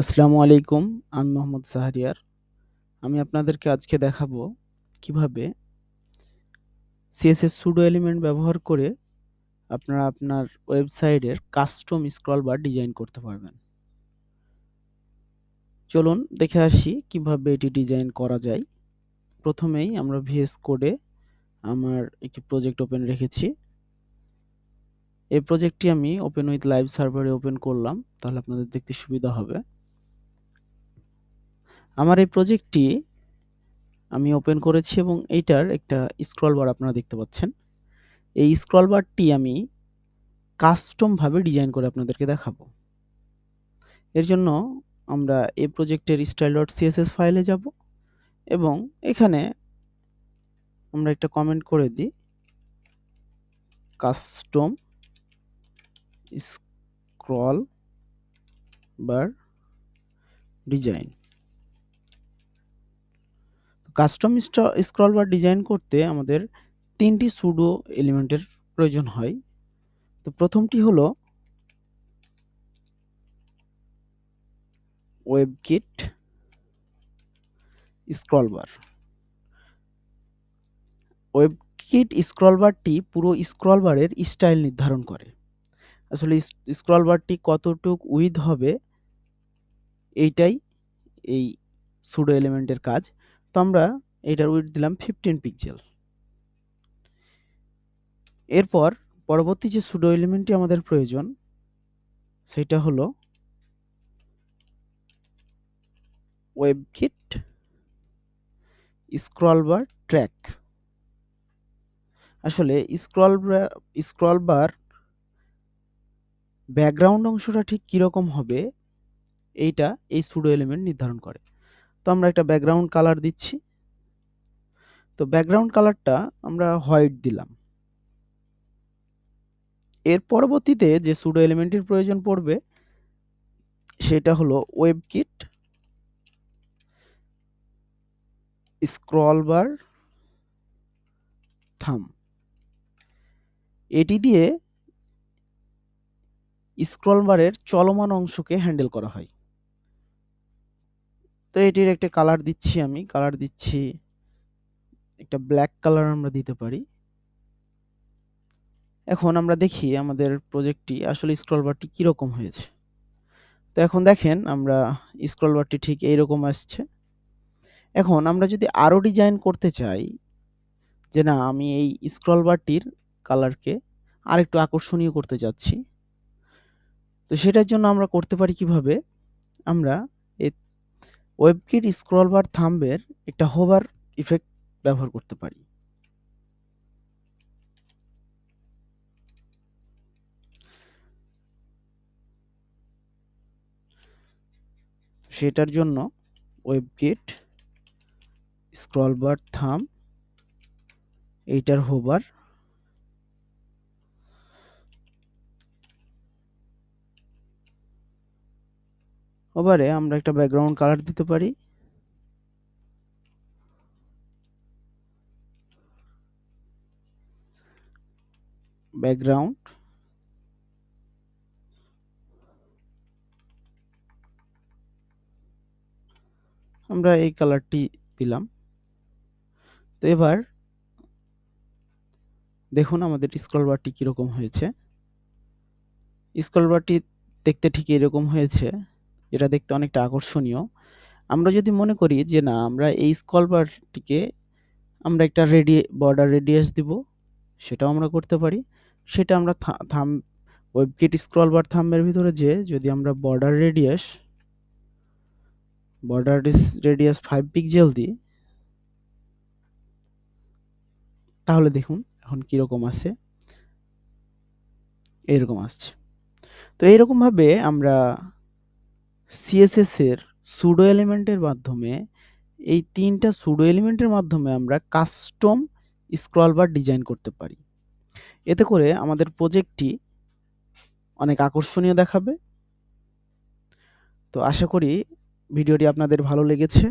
আসসালামু আলাইকুম, আমি মোহাম্মদ সাহারিয়ার আমি আপনাদেরকে আজকে দেখাবো কীভাবে সিএসএস সুডো এলিমেন্ট ব্যবহার করে আপনারা আপনার ওয়েবসাইটের কাস্টম স্ক্রল বার ডিজাইন করতে পারবেন। চলুন দেখে আসি কীভাবে এটি ডিজাইন করা যায়। প্রথমেই আমরা ভিএস কোডে আমার একটি প্রজেক্ট ওপেন রেখেছি। এই প্রজেক্টটি আমি ওপেন উইথ লাইভ সার্ভারে ওপেন করলাম, তাহলে আপনাদের দেখতে সুবিধা হবে। আমার এই প্রজেক্টটি আমি ওপেন করেছি এবং এইটার একটা স্ক্রল বার আপনারা দেখতে পাচ্ছেন। এই স্ক্রল বারটি আমি কাস্টমভাবে ডিজাইন করে আপনাদেরকে দেখাবো। এর জন্য আমরা এই প্রজেক্টের স্টাইল ডট সিএসএস ফাইলে যাব এবং এখানে আমরা একটা কমেন্ট করে দিই custom scroll bar design custom scroll bar design করতে আমাদের তিনটি সুডো এলিমেন্টের প্রয়োজন হয়। তো প্রথমটি হলো ওয়েবকিট স্ক্রল বার ওয়েবকিট স্ক্রল বারটি পুরো স্ক্রল বারের স্টাইল নির্ধারণ করে। আসলে স্ক্রল বারটি কতটুক উইথ হবে, এইটাই এই সুডো এলিমেন্টের কাজ। তো আমরা এটার উইথ দিলাম ফিফটিন পিক্সেল এরপর পরবর্তী যে সুডো এলিমেন্টটি আমাদের প্রয়োজন, সেটা হলো ওয়েবকিট স্ক্রল বার ট্র্যাক আসলে স্ক্রল স্ক্রল বার ব্যাকগ্রাউন্ড অংশটা ঠিক কীরকম হবে, এইটা এই সুডো এলিমেন্ট নির্ধারণ করে। তো আমরা একটা ব্যাকগ্রাউন্ড কালার দিচ্ছি। তো ব্যাকগ্রাউন্ড কালারটা আমরা হোয়াইট দিলাম। এর পরবর্তীতে যে সুডো এলিমেন্টের প্রয়োজন পড়বে, সেটা হলো ওয়েব কিট স্ক্রল বার থাম এটি দিয়ে স্ক্রল বারের চলমান অংশকে হ্যান্ডেল করা হয়। তো এটির একটা কালার দিচ্ছি আমি। কালার দিচ্ছি একটা ব্ল্যাক কালার আমরা দিতে পারি। এখন আমরা দেখি আমাদের প্রজেক্টটি আসলে স্ক্রল বারটি কীরকম হয়েছে। তো এখন দেখেন, আমরা স্ক্রল বারটি ঠিক এইরকম আসছে। এখন আমরা যদি আরও ডিজাইন করতে চাই, যে না, আমি এই স্ক্রল বারটির কালারকে আরেকটু আকর্ষণীয় করতে চাচ্ছি, তো সেটার জন্য আমরা করতে পারি কীভাবে? আমরা ওয়েবকিট স্ক্রল বার থাম্বের একটা হোভার ইফেক্ট ব্যবহার করতে পারি। সেটার জন্য ওয়েবকিট স্ক্রল বার থাম এইটার হোবার ওভারে আমরা একটা ব্যাকগ্রাউন্ড কালার দিতে পারি। ব্যাকগ্রাউন্ড আমরা এই কালারটি দিলাম। তো এবার দেখুন আমাদের স্ক্রল বারটি কীরকম হয়েছে। স্ক্রল বারটি দেখতে ঠিক এরকম হয়েছে। এটা দেখতে অনেকটা আকর্ষণীয়। আমরা যদি মনে করি যে না, আমরা এই স্ক্রল বারটিকে আমরা একটা রেডি বর্ডার রেডিয়াস দিব, সেটাও আমরা করতে পারি। সেটা আমরা থাম ওয়েবকিট স্ক্রল বার থাম্বের ভিতরে যে যদি আমরা border radius border radius five pixel দিই, তাহলে দেখুন এখন কীরকম আছে। এরকম আসছে। তো এইরকমভাবে আমরা সিএসএস এর সুডো এলিমেন্টের মাধ্যমে, এই তিনটা সুডো এলিমেন্টের মাধ্যমে আমরা কাস্টম স্ক্রল বার ডিজাইন করতে পারি। এতে করে আমাদের প্রজেক্টটি অনেক আকর্ষণীয় দেখাবে। তো আশা করি ভিডিওটি আপনাদের ভালো লেগেছে।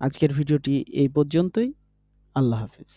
আজকের ভিডিওটি এই পর্যন্তই। আল্লাহ হাফিজ।